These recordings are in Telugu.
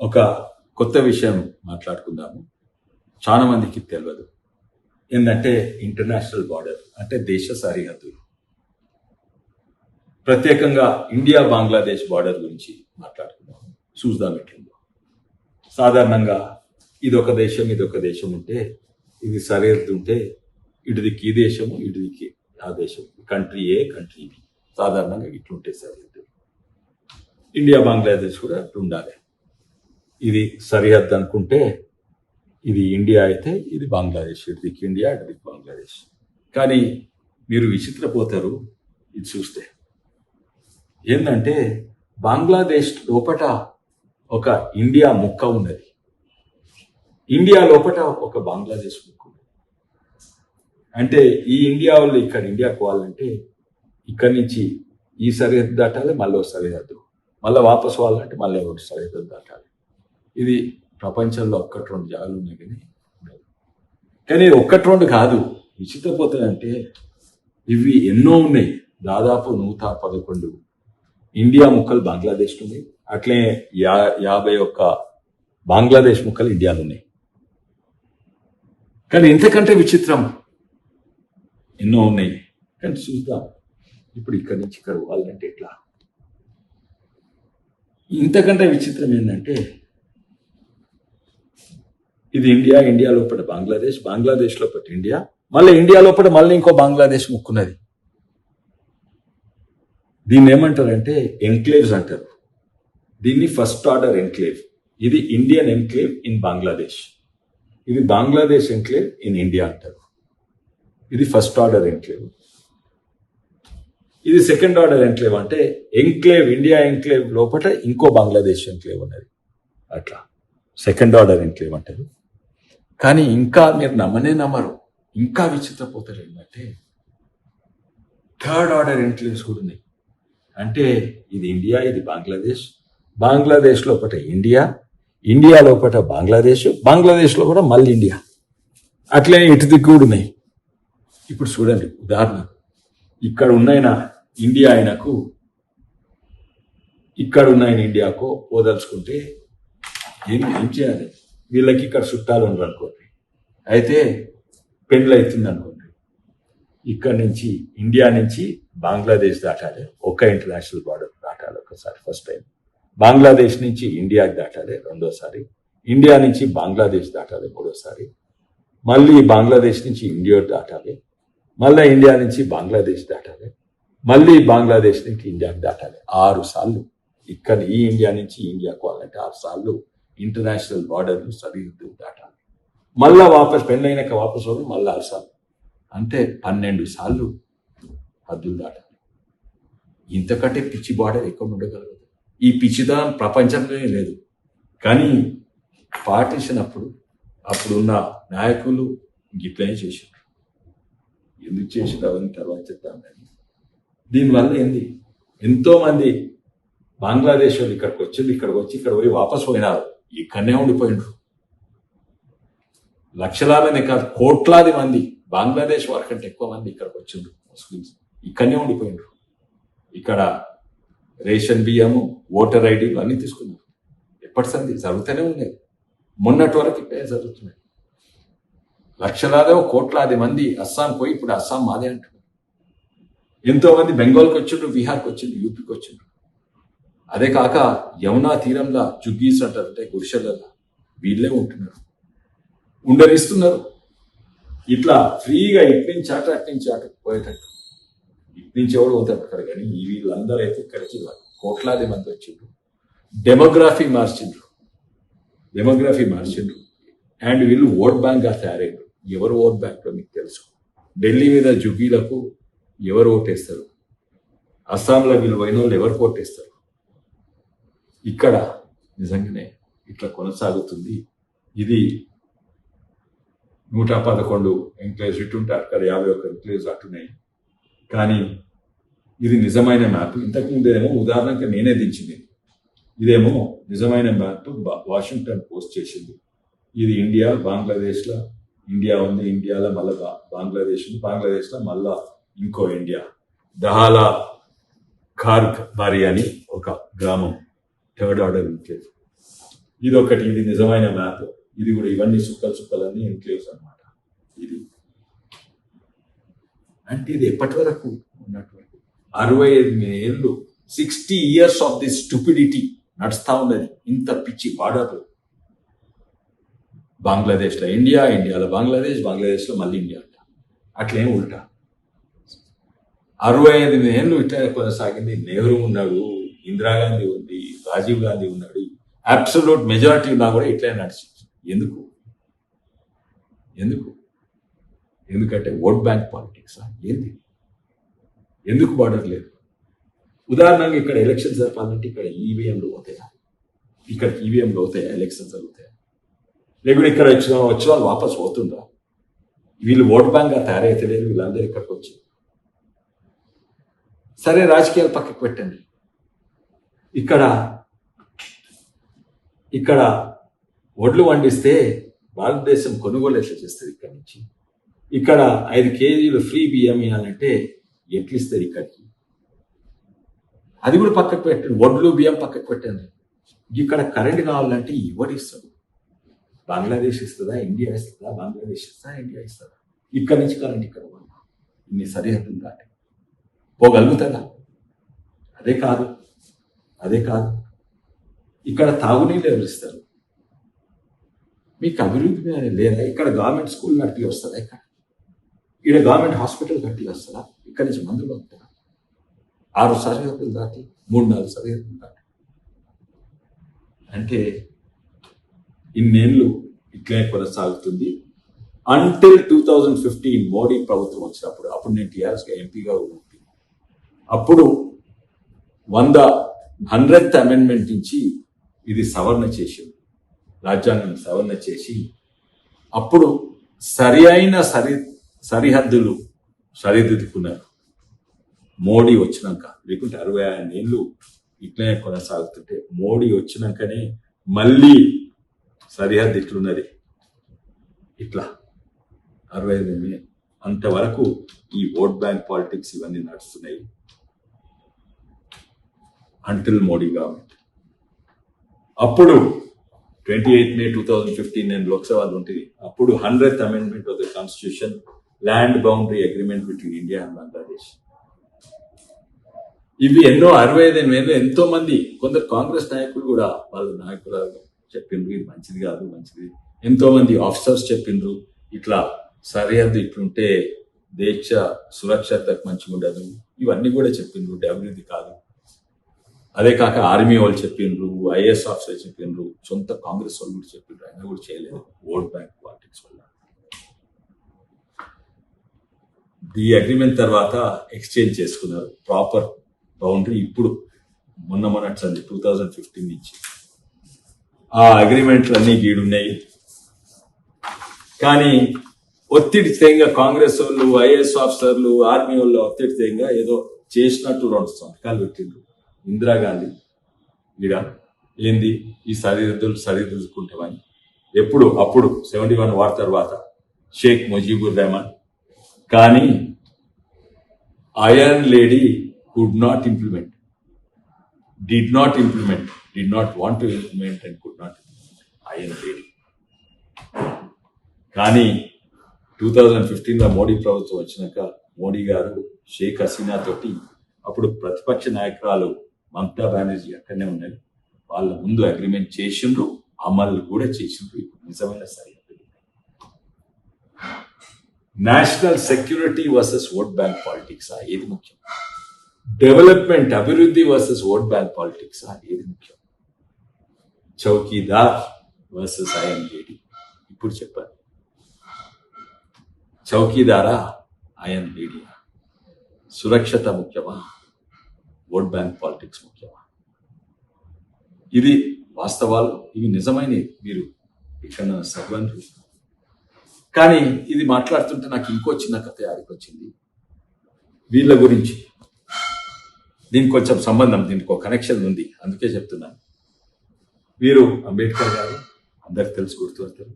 ఒక కొత్త విషయం మాట్లాడుకుందాము. చాలా మందికి తెలియదు ఏంటంటే ఇంటర్నేషనల్ బార్డర్ అంటే దేశ సరిహద్దులు. ప్రత్యేకంగా ఇండియా బంగ్లాదేశ్ బార్డర్ గురించి మాట్లాడుకుందాం చూద్దాం ఎట్లుందో. సాధారణంగా ఇది ఒక దేశం ఇది ఒక దేశం ఉంటే ఇది సరిహద్దు ఉంటే ఇటుదికి ఈ దేశము ఇటుదికి ఆ దేశం. Country A country B. సాధారణంగా ఇట్లుంటే సరిహద్దు. ఇండియా బంగ్లాదేశ్ కూడా ఉండాలి. ఇది సరిహద్దు అనుకుంటే ఇది ఇండియా అయితే ఇది బంగ్లాదేశ్ ఇటుదికి ఇండియా ఇటుదికి బంగ్లాదేశ్. కానీ మీరు విచిత్రపోతారు ఇది చూస్తే. ఏంటంటే బంగ్లాదేశ్ లోపట ఒక ఇండియా ముక్క ఉన్నది. ఇండియా లోపట ఒక బంగ్లాదేశ్ ముక్క ఉన్నది. అంటే ఈ ఇండియా వాళ్ళు ఇక్కడ ఇండియాకు పోవాలంటే ఇక్కడి నుంచి ఈ సరిహద్దు దాటాలి మళ్ళీ ఒక సరిహద్దు. మళ్ళీ వాపసు వాళ్ళంటే మళ్ళీ ఒకటి సరిహద్దు దాటాలి? ఇది ప్రపంచంలో ఒక్కటి రెండు జాగాలు ఉన్నాయి కానీ కానీ ఒక్కటి రెండు కాదు. విచిత్రపోతాయంటే ఇవి ఎన్నో ఉన్నాయి. దాదాపు నూట పదకొండు. ఇండియా ముక్కలు బంగ్లాదేశ్ ఉన్నాయి. అట్లే యా యాభై ఒక్క బంగ్లాదేశ్ ముక్కలు ఇండియాలో ఉన్నాయి. కానీ ఇంతకంటే విచిత్రం ఎన్నో ఉన్నాయి. కానీ చూద్దాం. ఇప్పుడు ఇక్కడి నుంచి ఇక్కడ పోవాలంటే ఎట్లా? ఇంతకంటే విచిత్రం ఏంటంటే ఇది ఇండియా ఇండియా లోపల బంగ్లాదేశ్ బంగ్లాదేశ్ లోపల ఇండియా. మళ్ళీ ఇండియా లోపల మళ్ళీ ఇంకో బంగ్లాదేశ్ ముక్కున్నది. దీన్ని ఏమంటారంటే ఎన్క్లేవ్స్ అంటారు. దీన్ని ఫస్ట్ ఆర్డర్ ఎన్క్లేవ్. ఇది ఇండియన్ ఎన్క్లేవ్ ఇన్ బంగ్లాదేశ్. ఇది బంగ్లాదేశ్ ఎన్క్లేవ్ ఇన్ ఇండియా అంటారు. ఇది ఫస్ట్ ఆర్డర్ ఎన్క్లేవ్. ఇది సెకండ్ ఆర్డర్ ఎన్క్లేవ్ అంటే ఎంక్లేవ్ ఇండియా ఎంక్లేవ్ లోపల ఇంకో బంగ్లాదేశ్ ఎంక్లేవ్ ఉన్నది. అట్లా. సెకండ్ ఆర్డర్ ఎంక్లేవ్ అంటారు. కానీ ఇంకా మీరు నమ్మనే నమ్మరు. ఇంకా విచిత్రపోతారు ఏంటంటే థర్డ్ ఆర్డర్ ఎంక్లేవ్స్ కూడా ఉన్నాయి. అంటే ఇది ఇండియా ఇది బంగ్లాదేశ్. బంగ్లాదేశ్ లోపల ఇండియా ఇండియా లోపల బంగ్లాదేశ్ బంగ్లాదేశ్ లోపల మళ్ళీ ఇండియా. అట్లనే ఇటు దిక్కు కూడా ఉన్నాయి. ఇప్పుడు చూడండి ఉదాహరణ. ఇక్కడ ఉన్నాయన ఇండియా ఆయనకు ఇక్కడ ఉన్నాయన ఇండియాకు పోదలుచుకుంటే ఏం ఏం చేయాలి? వీళ్ళకి ఇక్కడ చుట్టాలు ఉండరు అనుకోండి అయితే పెండ్లు అవుతుంది అనుకోండి ఇక్కడ నుంచి ఇండియా నుంచి బంగ్లాదేశ్ దాటాలి. ఒక ఇంటర్నేషనల్ బార్డర్ దాటాలి ఒకసారి ఫస్ట్ టైం. బంగ్లాదేశ్ నుంచి ఇండియాకి దాటాలి రెండోసారి. ఇండియా నుంచి బంగ్లాదేశ్ దాటాలి మూడోసారి. మళ్ళీ బంగ్లాదేశ్ నుంచి ఇండియా దాటాలి. మళ్ళీ ఇండియా నుంచి బంగ్లాదేశ్ దాటాలి. మళ్ళీ బంగ్లాదేశ్ నుంచి ఇండియాకి దాటాలి. ఆరు సార్లు. ఇక్కడ ఈ ఇండియా నుంచి ఇండియాకు వాళ్ళంటే ఆరు సార్లు. ఇంటర్నేషనల్ బార్డర్లు సరిహద్దు దాటాలి మళ్ళా వాపస్ పెళ్ళైనాక వాపస్ వాళ్ళు మళ్ళీ అరసాలి అంటే పన్నెండు సార్లు హద్దులు దాటాలి. ఇంతకంటే పిచ్చి బార్డర్ ఎక్కువ ఉండగలదు? ఈ పిచ్చిదనం ప్రపంచంలోనే లేదు. కానీ పార్టీషన్ అప్పుడు అప్పుడున్న నాయకులు గిట్లనే చేశారు. ఎందుకు చేసిన అవన్నీ తర్వాత చెప్తాను కానీ దీనివల్ల ఏంది? ఎంతోమంది బంగ్లాదేశ్ వాళ్ళు ఇక్కడికి వచ్చింది ఇక్కడికి వచ్చి ఇక్కడ పోయి వాపస్ పోయినారు. ఇక్కడనే ఉండిపోయిండ్రు. లక్షలాదనే కాదు కోట్లాది మంది బంగ్లాదేశ్ వారి కంటే ఎక్కువ మంది ఇక్కడికి వచ్చిండ్రు ముస్లిమ్స్. ఇక్కడనే ఉండిపోయిండ్రు. ఇక్కడ రేషన్ బియ్యము ఓటర్ ఐడీలు అన్నీ తీసుకున్నారు. ఎప్పటి సంది జరుగుతూనే ఉన్నాయి. మొన్నటి వరకు ఇప్పుడే జరుగుతున్నాయి. లక్షలాదో కోట్లాది మంది అస్సాం పోయి ఇప్పుడు అస్సాం మాదే అంటున్నారు. ఎంతో మంది బెంగాల్కి వచ్చిండ్రు బీహార్కి వచ్చిండ్రు యూపీకి వచ్చిండ్రు. అదే కాక యమునా తీరంలో జుగ్గీస్ అంటారు అంటే గుడిసెలలో వీళ్ళే ఉంటున్నారు. ఉండనిస్తున్నారు ఇట్లా ఫ్రీగా ఇట్నుంచి అటు అటు అటు పోయేటట్టు. ఇట్నుంచి నుంచి ఎవరు పోతారు అక్కడ కానీ ఈ వీళ్ళందరూ అయితే ఇక్కడికి కోట్లాది మంది వచ్చిండ్రు. డెమోగ్రఫీ మార్చిండ్రు. డెమోగ్రఫీ మార్చిండ్రు. అండ్ వీళ్ళు ఓట్ బ్యాంక్గా తయారైండ్రు. ఎవరు ఓట్ బ్యాంక్లో మీకు తెలుసు? ఢిల్లీ మీద జుగ్గీలకు ఎవరు ఓటేస్తారు? అస్సాంలో వీళ్ళు పోయిన వాళ్ళు ఎవరు ఓటేస్తారు? ఇక్కడ నిజంగానే ఇట్లా కొనసాగుతుంది. ఇది నూట పదకొండు ఎంక్లేజ్ ఇటు కదా యాభై ఒక్క ఎంక్లేజ్ అట్టున్నాయి కానీ ఇది నిజమైన మ్యాప్. ఇంతకు ముందేమో ఉదాహరణకి నేనే దించింది. ఇదేమో నిజమైన మ్యాప్ వాషింగ్టన్ పోస్ట్ చేసింది. ఇది ఇండియా బంగ్లాదేశ్లో ఇండియా ఉంది ఇండియాలో మళ్ళీ బంగ్లాదేశ్ ఉంది బంగ్లాదేశ్లో మళ్ళా ఇంకో ఇండియా. దహాలా ఖార్క్ బారి అని ఒక గ్రామం. థర్డ్ ఆర్డర్ ఇంక్లేవ్ ఇది ఒకటి ఇది నిజమైన మ్యాప్. ఇది కూడా ఇవన్నీ సుక్కలు సుక్కలన్నీ ఎన్క్లేవ్స్ అన్నమాట. ఇది. అంటే ఇది ఎప్పటి వరకు ఉన్నటువంటి? అరవై ఐదు ఏళ్ళు sixty years of the stupidity నడుస్తా ఉన్నది. ఇంత పిచ్చి బార్డర్లు బంగ్లాదేశ్లో ఇండియా ఇండియాలో బంగ్లాదేశ్ బంగ్లాదేశ్లో మళ్ళీ ఇండియా అంట. అట్లేం ఉల్టా. అరవై ఐదు ఏళ్ళు ఇట్లా కొనసాగింది. నెహ్రూ ఉన్నాడు ఇందిరాగాంధీ ఉంది రాజీవ్ గాంధీ ఉన్నాడు అబ్సల్యూట్ మెజారిటీ ఉన్నా కూడా ఇట్లే నడిచి ఎందుకు? ఎందుకు? ఎందుకంటే ఓట్ బ్యాంక్ పాలిటిక్స్ ఏంది? ఎందుకు బార్డర్ లేదు? ఉదాహరణగా ఇక్కడ ఎలక్షన్ జరపాలంటే ఇక్కడ ఈవీఎంలు అవుతాయా ఇక్కడ ఈవీఎంలు అవుతాయా ఎలక్షన్ జరుగుతాయా? లేకుంటే ఇక్కడ వచ్చిన వచ్చిన వాళ్ళు వాపస్ పోతుండ్రా? వీళ్ళు ఓట్ బ్యాంక్గా తయారైతే లేదు వీళ్ళందరూ ఇక్కడికి వచ్చి. సరే రాజకీయాలు పక్కకు పెట్టండి. ఇక్కడ ఇక్కడ వడ్లు వండిస్తే భారతదేశం కొనుగోలు ఎట్లా చేస్తుంది ఇక్కడ నుంచి? ఇక్కడ ఐదు కేజీలు ఫ్రీ బియ్యం ఇవ్వాలంటే ఎట్లు ఇస్తారు ఇక్కడికి? అది కూడా పక్కకు పెట్టండి. వడ్లు బియ్యం పక్కకు పెట్టండి. ఇక్కడ కరెంట్ కావాలంటే ఎవరు ఇస్తాడు బంగ్లాదేశ్ ఇస్తుందా? ఇండియా ఇస్తుందా? బంగ్లాదేశ్ ఇస్తుందా? ఇండియా ఇస్తుందా? ఇక్కడ నుంచి కరెంట్ ఇక్కడ ఇన్ని సరిహద్దులు దాటి. పోగలుగుతుందా అదే కాదు. అదే కాదు. ఇక్కడ తాగునీళ్ళు ఎవరిస్తారు మీకు అభివృద్ధి మీద లేదా ఇక్కడ గవర్నమెంట్ స్కూల్ నడిపి వస్తుందా ఇక్కడ? ఇక్కడ గవర్నమెంట్ హాస్పిటల్ కట్టి వస్తుందా? ఇక్కడ నుంచి మందులు వస్తారా ఆరు సరిహద్దులు దాటి మూడు నాలుగు సరిహద్దులు దాటి. అంటే ఇన్నేళ్ళు ఇట్లనే కొనసాగుతుంది. Until two thousand fifteen Modi ప్రభుత్వం వచ్చినప్పుడు అప్పుడు నేను టీఆర్ఎస్గా ఎంపీగా ఉంటుంది అప్పుడు వంద హండ్రెడ్ అమెండ్మెంట్ నుంచి ఇది సవరణ చేసింది. రాజ్యాంగం సవరణ చేసి అప్పుడు సరి అయిన సరి సరిహద్దులు సరిదిద్దుకున్నారు. మోడీ వచ్చినాక లేకుంటే అరవై ఐదు ఏళ్ళు ఇట్లనే కొనసాగుతుంటే మోడీ వచ్చినాకనే మళ్ళీ సరిహద్దు ఇట్లున్నది. ఇట్లా అరవై ఐదు అంతవరకు ఈ ఓట్ బ్యాంక్ పాలిటిక్స్ ఇవన్నీ నడుస్తున్నాయి. అంటిల్ మోడీ గవర్నమెంట్ అప్పుడు twenty eighth May two thousand fifteen నేను లోక్సభలో ఉంటుంది అప్పుడు hundred amendment of the constitution land boundary agreement between India and Bangladesh ఇవి ఎన్నో అరవై ఐదు వేలు ఎంతో మంది కొందరు కాంగ్రెస్ నాయకులు కూడా వాళ్ళ నాయకులు చెప్పిండ్రు ఇది మంచిది కాదు మంచిది. ఎంతో మంది ఆఫీసర్స్ చెప్పిండ్రు ఇట్లా సరిహద్దు ఇట్లుంటే దేశ సురక్షతకు మంచిగా ఉండదు ఇవన్నీ కూడా చెప్పిండ్రు అభివృద్ధి కాదు. అదే కాక ఆర్మీ వాళ్ళు చెప్పిండ్రు ఐఏఎస్ ఆఫీసర్ చెప్పిండ్రు సొంత కాంగ్రెస్ వాళ్ళు కూడా చెప్పిండ్రు. అయినా కూడా చేయలేదు. ఓట్ బ్యాంక్ పాలిటిక్స్ వల్ల. ఈ అగ్రిమెంట్ తర్వాత ఎక్స్చేంజ్ చేసుకున్నారు. ప్రాపర్ బౌండరీ ఇప్పుడు మొన్న మొన్నట్లండి టూ థౌజండ్ ఫిఫ్టీన్ నుంచి. ఆ అగ్రిమెంట్లు అన్నీ గీడున్నాయి. కానీ ఒత్తిడి తేంగా కాంగ్రెస్ వాళ్ళు ఐఏఎస్ ఆఫీసర్లు ఆర్మీ వాళ్ళు ఒత్తిడి తేంగా ఏదో చేసినట్టు రెండు సంతకాలు పెట్టిండ్రు. ఇందిరాగాంధీ ఈడ ఏంది? ఈ సరిహద్దులు సరిదిద్దుకుంటామని. ఎప్పుడు? అప్పుడు. సెవెంటీ వన్ వార్ తర్వాత. షేక్ ముజీబుర్ రెహమాన్. కానీ iron lady could not implement did not implement did not want to implement and could not iron lady. కానీ టూ థౌజండ్ ఫిఫ్టీన్లో మోడీ ప్రభుత్వం వచ్చినాక మోడీ గారు షేక్ హసీనా తోటి అప్పుడు ప్రతిపక్ష నాయకురాలు మమతా బెనర్జీ అక్కడనే ఉన్నది వాళ్ళ ముందు అగ్రిమెంట్ చేసిండ్రు అమలు కూడా చేసిండ్రు. ఇప్పుడు నిజమైన సరిహద్దు national security versus vote bank politics ఏది ముఖ్యం? డెవలప్మెంట్ అభివృద్ధి వర్సెస్ ఓట్ బ్యాంక్ పాలిటిక్స్ ఏది ముఖ్యం? చౌకీదార్ వర్సెస్ ఐఎన్జేడి ఇప్పుడు చెప్పాలి. చౌకీదారా ఐఎన్ లేడీ సురక్షత ముఖ్యమా? ఓట్ బ్యాంక్ పాలిటిక్స్ ముఖ్యమా? ఇది వాస్తవాలు ఇవి నిజమైనవి మీరు ఇక్కడ సర్వంతులు కానీ ఇది మాట్లాడుతుంటే నాకు ఇంకో చిన్న కథ ఆడికి వచ్చింది వీళ్ళ గురించి. దీనికి కొంచెం సంబంధం దీనికి ఒక కనెక్షన్ ఉంది. అందుకే చెప్తున్నాను. వీరు అంబేద్కర్ గారు అందరికి తెలుసు గుర్తుపడతారు.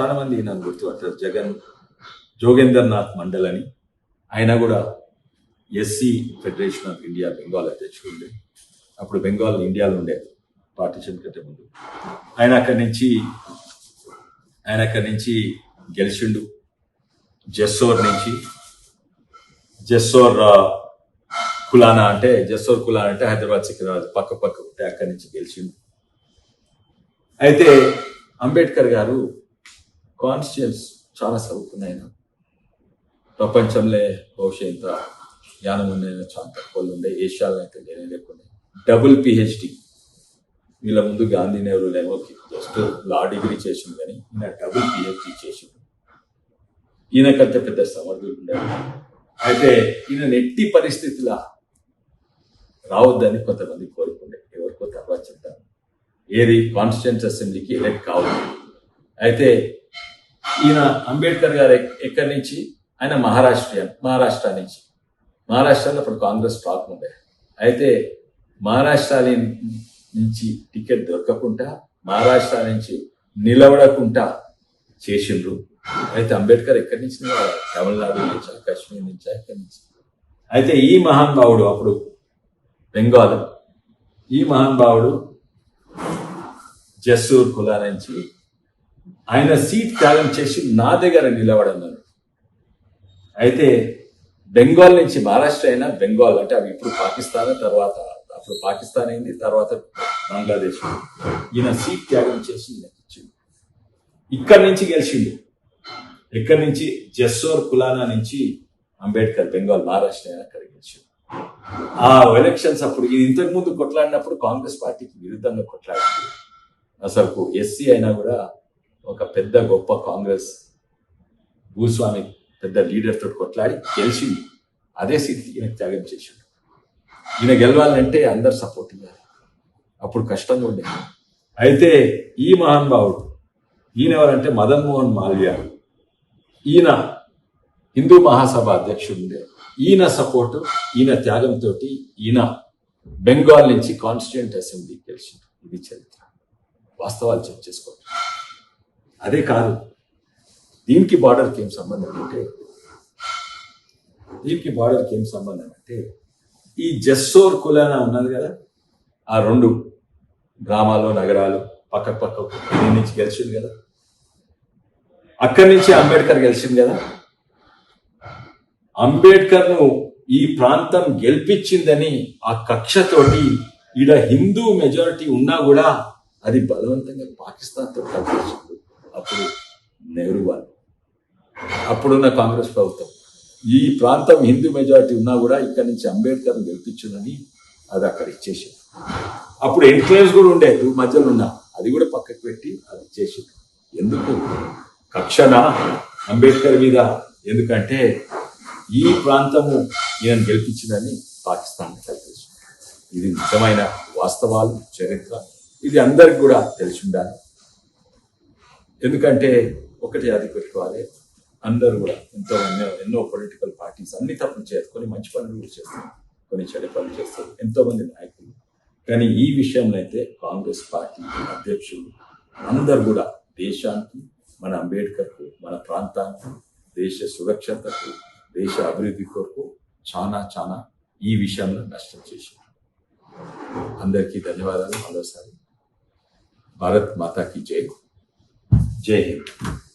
చాలా మంది నన్ను గుర్తుపడతారు. జగన్ జోగేంద్రనాథ్ మండల్ అని. ఆయన కూడా SC federation of India Bengal అధ్యక్షుడు ఉండే అప్పుడు బెంగాల్ ఇండియాలో ఉండే పార్టీషన్ కంటే ముందు. ఆయన అక్కడి నుంచి ఆయన అక్కడి నుంచి గెలిచిండు. జెస్సోర్ నుంచి. జెస్సోర్ కులానా అంటే జెస్సోర్ కులానా అంటే హైదరాబాద్ సికింద్రాబాద్ పక్క పక్క ఉంటే అక్కడి నుంచి గెలిచిండు. అయితే అంబేద్కర్ గారు కాన్స్టిట్యూన్స్ చాలా చదువుకున్నాయన. ప్రపంచంలో బహుశా ఇంత జ్ఞానం ఉన్న చాలా తక్కువ ఉండే ఏషియాలో అయితే నేనే లేకుండా డబుల్ పిహెచ్డి వీళ్ళ ముందు గాంధీ నెహ్రూ ఏమో జస్ట్ లా డిగ్రీ చేసింది కానీ ఈయన డబుల్ పిహెచ్డి చేసిండు. ఈయనకంటే పెద్ద సమర్థులు ఉండేది అయితే ఈయన నెట్టి పరిస్థితుల రావద్దని కొంతమంది కోరుకుండే. ఎవరికో తర్వాత చెప్తాను. ఏది? కాన్స్టిట్యూన్స్ అసెంబ్లీకి ఎలక్ట్ కావాలి అయితే ఈయన అంబేద్కర్ గారు ఎక్కడి నుంచి? ఆయన మహారాష్ట్రియన్ మహారాష్ట్ర నుంచి. మహారాష్ట్రలో అప్పుడు కాంగ్రెస్ టాక్ ఉండే. అయితే మహారాష్ట్ర నుంచి టికెట్ దొరకకుండా మహారాష్ట్ర నుంచి నిలబడకుండా చేసిండ్రు. అయితే అంబేద్కర్ ఎక్కడి నుంచి తమిళనాడు నుంచి కాశ్మీర్ నుంచి ఎక్కడి నుంచి? అయితే ఈ మహానుభావుడు అప్పుడు బెంగాల్ ఈ మహానుభావుడు జస్సూర్ కులా నుంచి ఆయన సీట్ త్యాగం చేసి నా దగ్గర నిలబడన్నాడు. అయితే బెంగాల్ నుంచి మహారాష్ట్ర అయినా బెంగాల్ అంటే అవి ఇప్పుడు పాకిస్తాన్ తర్వాత అప్పుడు పాకిస్తాన్ అయింది తర్వాత బంగ్లాదేశ్ ఈయన సీట్ త్యాగం చేసి ఈయనకి ఇక్కడి నుంచి గెలిచిండు. ఇక్కడి నుంచి? జస్సోర్ కులానా నుంచి అంబేద్కర్ బెంగాల్ మహారాష్ట్ర అయినా అక్కడ గెలిచిండు. ఆ ఎలక్షన్స్ అప్పుడు ఇది ఇంతకు ముందు కొట్లాడినప్పుడు కాంగ్రెస్ పార్టీకి విరుద్ధంగా కొట్లాడింది. అసలు ఎస్సీ అయినా కూడా ఒక పెద్ద గొప్ప కాంగ్రెస్ భూస్వామి పెద్ద లీడర్ తోటి కొట్లాడి గెలిచింది అదే స్థితి ఈయనకు త్యాగం చేసిండు. ఈయన గెలవాలంటే అందరు సపోర్ట్ ఇవ్వాలి. అప్పుడు కష్టంగా ఉండేది అయితే ఈ మహానుభావుడు ఈయన ఎవరంటే మదన్ మోహన్ మాల్వియా. ఈయన హిందూ మహాసభ అధ్యక్షుడు ఉండే ఈయన సపోర్టు ఈయన త్యాగంతో ఈయన బెంగాల్ నుంచి కాన్స్టిట్యూంట్ అసెంబ్లీకి గెలిచిండు. ఇది చరిత్ర. వాస్తవాలు చెక్ చేసుకోండి. అదే కాదు దీనికి బార్డర్కి ఏం సంబంధం అంటే దీనికి బార్డర్కి ఏం సంబంధం అంటే ఈ జస్సోర్ కులాన ఉన్నది కదా ఆ రెండు గ్రామాలు నగరాలు పక్క పక్క దీని నుంచి గెలిచింది కదా. అక్కడి నుంచి అంబేద్కర్ గెలిచింది కదా. అంబేద్కర్ను ఈ ప్రాంతం గెలిపించిందని ఆ కక్షతోటి ఈడ హిందూ మెజారిటీ ఉన్నా కూడా అది బలవంతంగా పాకిస్తాన్తో అప్పుడు నెహ్రూ వాళ్ళు అప్పుడున్న కాంగ్రెస్ ప్రభుత్వం. ఈ ప్రాంతం హిందూ మెజారిటీ ఉన్నా కూడా ఇక్కడ నుంచి అంబేద్కర్ గెలిపించునని అది అక్కడ ఇచ్చేసింది. అప్పుడు ఎన్క్లేవ్స్ కూడా ఉండేది మధ్యలో ఉన్నా అది కూడా పక్కకు పెట్టి అది ఇచ్చేసింది. ఎందుకు? కక్షణ అంబేద్కర్ మీద. ఎందుకంటే ఈ ప్రాంతము ఈయన గెలిపించిందని పాకిస్తాన్ కలిపేసింది ఇది నిజమైన వాస్తవాలు చరిత్ర. ఇది అందరికి కూడా తెలిసి ఉండాలి. ఎందుకంటే ఒకటి అది పెట్టుకోవాలి. అందరూ కూడా ఎంతో ఎన్నో ఎన్నో పొలిటికల్ పార్టీస్ అన్ని తప్పులు చేసుకొని మంచి పనులు కూడా చేస్తారు. కొన్ని చెడు పనులు చేస్తారు. ఎంతో మంది నాయకులు. కానీ ఈ విషయంలో అయితే కాంగ్రెస్ పార్టీ అధ్యక్షులు అందరు కూడా దేశానికి మన అంబేద్కర్కు మన ప్రాంతానికి దేశ సురక్షతకు దేశ అభివృద్ధి కొరకు చాలా చాలా ఈ విషయంలో నష్టం చేశారు. అందరికీ ధన్యవాదాలు మరోసారి. భారత్ మాతాకి జై. జై హింద్.